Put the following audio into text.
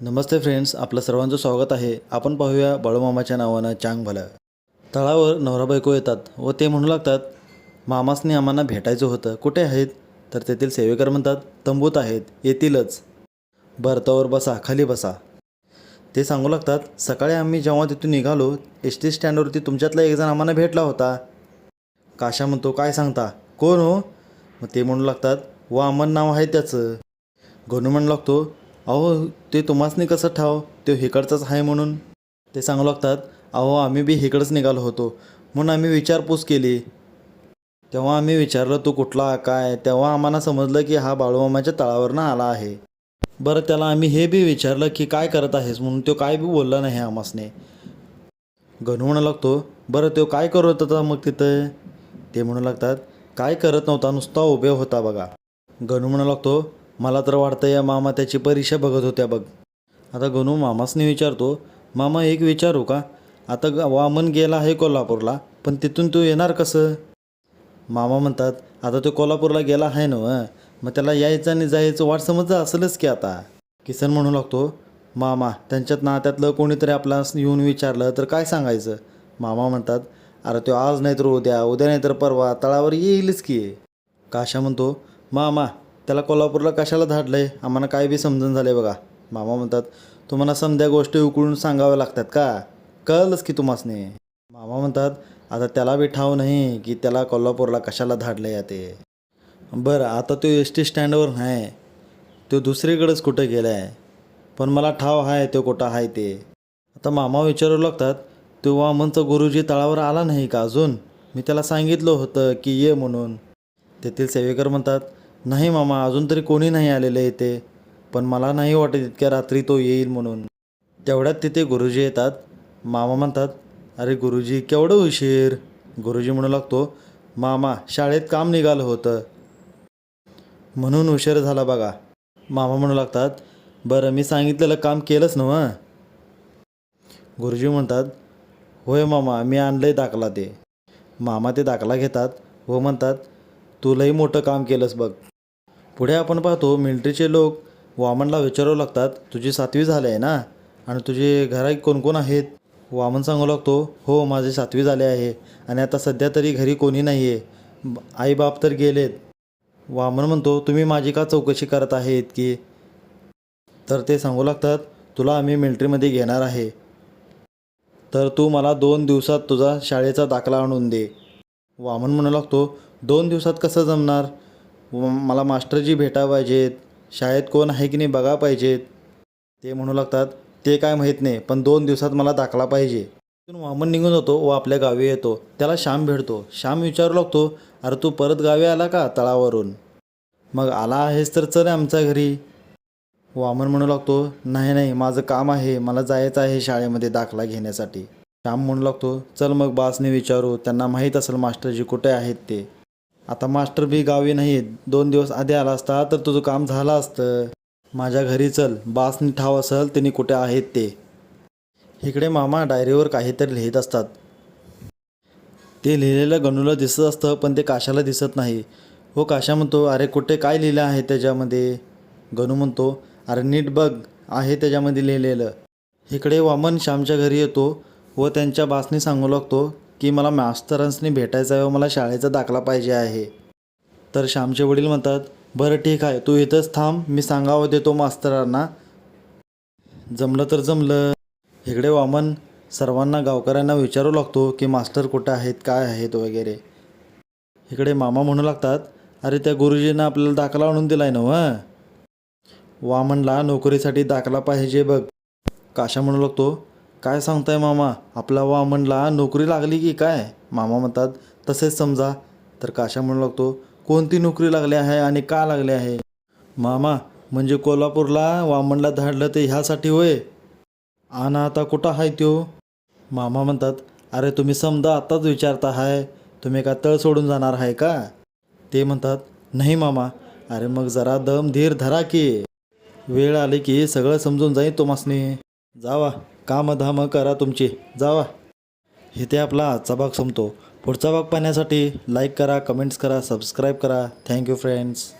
नमस्ते friends आपलं सर्वांचं स्वागत आहे. आपण पाहूया बाळूमामाच्या नावानं चांग भलं. तळावर नवरा बायको येतात व ते म्हणू लागतात मामासनी आम्हाला भेटायचं होतं. कुठे आहेत? तर तेथील सेवेकर म्हणतात तंबूत आहेत. येतीलच. भरतावर बसा. खाली बसा. ते सांगू लागतात सकाळी आम्ही जेव्हा तिथून निघालो एस टी स्टँडवरती तुमच्यातला एक जण आम्हाला भेटला होता. काशा म्हणतो काय सांगता? कोण हो? मग ते म्हणू लागतात व अमन नाव आहे त्याचं. घनू म्हणू लागतो अहो ते तुम्हासनी कसं ठाव? तो हिकडचाच आहे म्हणून. ते सांगू लागतात अहो आम्ही बी हिकडंच निघालो होतो. म्हणून आम्ही विचारपूस केली. तेव्हा आम्ही विचारलं तू कुठला? काय? तेव्हा आम्हाला समजलं की हा बाळूमामाच्या तळावरनं आला आहे. बरं त्याला आम्ही हे बी विचारलं की काय करत आहेस? म्हणून तो काय बी बोलला नाही आमासने गणू म्हणू लागतो बरं तो काय करत होता मग तिथं? ते म्हणू लागतात काय करत नव्हता? नुसता उभे होता बघा. गणू म्हणू लागतो मला तर वाटतं या मामा त्याची परीक्षा बघत होत्या बघ. आता गणू मामासने विचारतो मामा एक विचारू का? आता ग वामन गेला आहे कोल्हापूरला पण तिथून तू येणार कसं? मामा म्हणतात आता तो कोल्हापूरला गेला आहे ना व. मग त्याला यायचं आणि जायचं वाट समजलं असेलच की आता. किसन म्हणू लागतो मामा त्यांच्यात नात्यातलं कोणीतरी आपला येऊन विचारलं तर काय सांगायचं? मामा म्हणतात अरे तो आज नाही तर उद्या उद्या नाही तर परवा तळावर येईलच की. काशा म्हणतो मामा त्याला कोल्हापूरला कशाला धाडलंय? आम्हाला काय बी समजून झालंय बघा. मामा म्हणतात तुम्हाला समध्या गोष्टी उकळून सांगाव्या लागतात का? कळलंच की तुम्हासने. मामा म्हणतात आता त्याला बी ठाव नाही की त्याला कोल्हापूरला कशाला धाडलं या ते बरं आता तो एस टी स्टँडवर नाही तो दुसरीकडेच कुठं गेला आहे पण मला ठाव आहे तो कुठं आहे ते. आता मामा विचारू लागतात तो वामनचा गुरुजी तळावर आला नाही का अजून? मी त्याला सांगितलं होतं की ये म्हणून. तेथील सेवेकर म्हणतात नाही मामा अजून तरी कोणी नाही आलेलं इथे. पण मला नाही वाटत इतक्या रात्री तो येईल म्हणून. तेवढ्यात तिथे गुरुजी येतात. मामा म्हणतात अरे गुरुजी केवढं उशीर. गुरुजी म्हणू लागतो मामा शाळेत काम निघालं होतं. म्हणून उशीर झाला बघा. मामा म्हणू लागतात बरं मी सांगितलेलं काम केलंच ना मग गुरुजी म्हणतात होय मामा मी आणलंय दाखला ते. मामा ते दाखला घेतात व म्हणतात तू लई मोठं काम केलंस बघ. पुढे आपण पाहतो मिलिटरीचे लोक वामनला विचारू लागतात तुझी सातवी झाली आहे ना? आणि तुझे घरात कोण कोण आहेत? वामन सांगू लागतो हो माझे सातवी झाले आहे आणि आता सध्या तरी घरी कोणी नाही आहे आईबाप तर गेलेत. वामन म्हणतो तुम्ही माझी का चौकशी करत आहे इतकी तर ते सांगू लागतात तुला आम्ही मिलिटरीमध्ये घेणार आहे. तर तू मला दोन दिवसात तुझा शाळेचा दाखला आणून दे. वामन म्हणू लागतो दोन दिवसात कसं जमणार? व मला मास्टरजी भेटा पाहिजेत. शाळेत कोण आहे की नाही बघा पाहिजेत. ते म्हणू लागतात ते काय माहीत नाही पण दोन दिवसात मला दाखला पाहिजे. तिथून वामन निघून जातो व आपल्या गावी येतो. त्याला श्याम भेटतो. श्याम विचारू लागतो अरे तू परत गावी आला का तळावरून? मग आला आहेस तर चल आमच्या घरी. वामन म्हणू लागतो नाही नाही माझं काम आहे मला जायचं आहे शाळेमध्ये दाखला घेण्यासाठी. श्याम म्हणू लागतो चल मग बासने विचारू त्यांना माहीत असेल मास्टरजी कुठे आहेत ते. आता मास्टर बी गावी नाही दोन दिवस आधी आला असता तर तुझं काम झालं असतं. माझ्या घरी चल बासनी ठाव असेल त्यांनी कुठे आहेत ते. इकडे मामा डायरीवर काहीतरी लिहित असतात. ते लिहिलेलं गणूला दिसत असतं पण ते काशाला दिसत नाही. हो काशा म्हणतो अरे कुठे काय लिहिलं आहे त्याच्यामध्ये? गणू म्हणतो अरे नीट बघ आहे त्याच्यामध्ये लिहिलेलं. इकडे वामन श्यामच्या घरी येतो व त्यांच्या बासनी सांगू लागतो की मला मास्तरांसनी भेटायचं आहे व मला शाळेचा दाखला पाहिजे आहे. तर श्यामचे वडील म्हणतात बरं ठीक आहे तू इथंच थांब मी सांगावं देतो मास्तरांना. जमलं तर जमलं. इकडे वामन सर्वांना गावकऱ्यांना विचारू लागतो की मास्टर कुठं आहेत काय आहेत वगैरे. इकडे मामा म्हणू लागतात अरे त्या गुरुजीनं आपल्याला दाखला आणून दिला आहे ना वामनला नोकरीसाठी दाखला पाहिजे बघ. काशा म्हणू लागतो काय सांगताय मामा? आपला वामनला नोकरी लागली की काय? मामा म्हणतात तसेच समजा. तर काशा म्हणू लागतो कोणती नोकरी लागली आहे आणि का लागली आहे? मामा म्हणजे कोल्हापूरला वामनला धाडलं ते ह्यासाठी होय. आणि आता कुठं आहे त्यो? मामा म्हणतात अरे तुम्ही समजा आत्ताच विचारता आहे तुम्ही का तळ सोडून जाणार आहे का? ते म्हणतात नाही मामा. अरे मग जरा दम धीर धरा की. वेळ आली की सगळं समजून जाईल तुम्हासनी. जावा. कामधाम करा तुमची. जावा. इथे आपला आजचा भाग संपतो. पुढचा भाग पाहण्यासाठी लाईक करा कमेंट्स करा सबस्क्राईब करा. Thank you friends